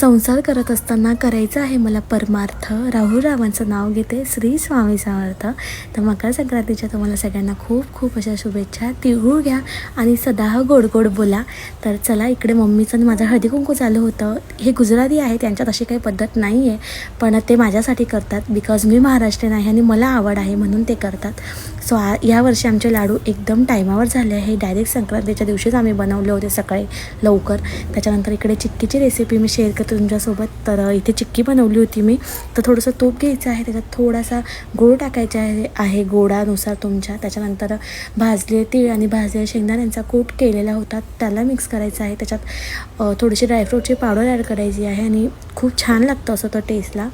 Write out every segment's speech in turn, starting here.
संसार करत असताना करायचं आहे मला परमार्थ. राहुल रावांचं नाव घेते श्री स्वामी समर्थ. तर मकर संक्रांतीच्या तुम्हाला सगळ्यांना खूप खूप अशा शुभेच्छा. तिळगुळ घ्या आणि सदा गोड गोड बोला. तर चला इकडे मम्मीचं आणि माझं हळदी कुंकू चालू होतं. हे गुजराती आहे त्यांच्यात अशी काही पद्धत नाही आहे पण ते माझ्यासाठी करतात बिकॉज मी महाराष्ट्रीयन आहे आणि मला आवड आहे म्हणून ते करतात. सो आ यावर्षी आमचे लाडू एकदम टायमावर झाले आहे. डायरेक्ट संक्रांतीच्या दिवशीच आम्ही बनवले होते सकाळी लवकर. त्याच्यानंतर इकडे चिक्कीची रेसिपी मी शेअर करते. तुमच्यासोबत. तर इथे चिक्की बनवली होती मी. तर थोडंसं तूप घ्यायचं आहे त्याच्यात थोडासा गोड टाकायचा आहे आहे गोडानुसार तुमच्या. त्याच्यानंतर भाजले तीळ आणि भाजलेल्या शेंगदाण्यांचा कूट केलेला होता. त्याला मिक्स करायचा आहे. त्याच्यात थोडीशी ड्रायफ्रूटची पावडर ॲड करायची आहे आणि खूप छान लागतं असं तो टेस्टला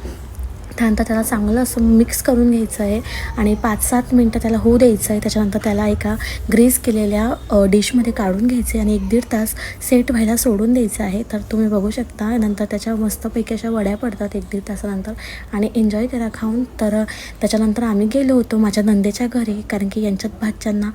त्यानंतर त्याला चांगलं असं मिक्स करून घ्यायचं आहे आणि पाच सात मिनटं त्याला होऊ द्यायचं आहे. त्याच्यानंतर त्याला एका ग्रीस केलेल्या डिशमध्ये काढून घ्यायचे आणि एक दीड तास सेट व्हायला सोडून द्यायचं आहे. तर तुम्ही बघू शकता नंतर त्याच्या मस्तपैकी अशा वड्या पडतात एक दीड तासानंतर आणि एन्जॉय करा खाऊन. तर त्याच्यानंतर आम्ही गेलो होतो माझ्या नंदेच्या घरी कारण की यांच्यात भाच्यांना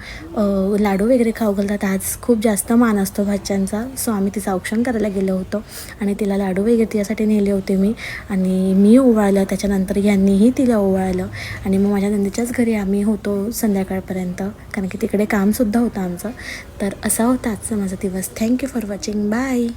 लाडू वगैरे खाऊ घालतात. आज खूप जास्त मान असतो भाच्यांचा सो आम्ही तिचं औक्षण करायला गेलो होतो आणि तिला लाडू वगैरे तिच्यासाठी नेले होते मी आणि मी ओवाळलं त्याच्यानंतर यांनीही तिला ओवाळलं. आणि मग माझ्या नंदीच्याच घरी आम्ही होतो संध्याकाळपर्यंत. कारण की तिकडे कामसुद्धा होतं आमचं. तर असा होता आजचा माझा दिवस. Thank you for watching bye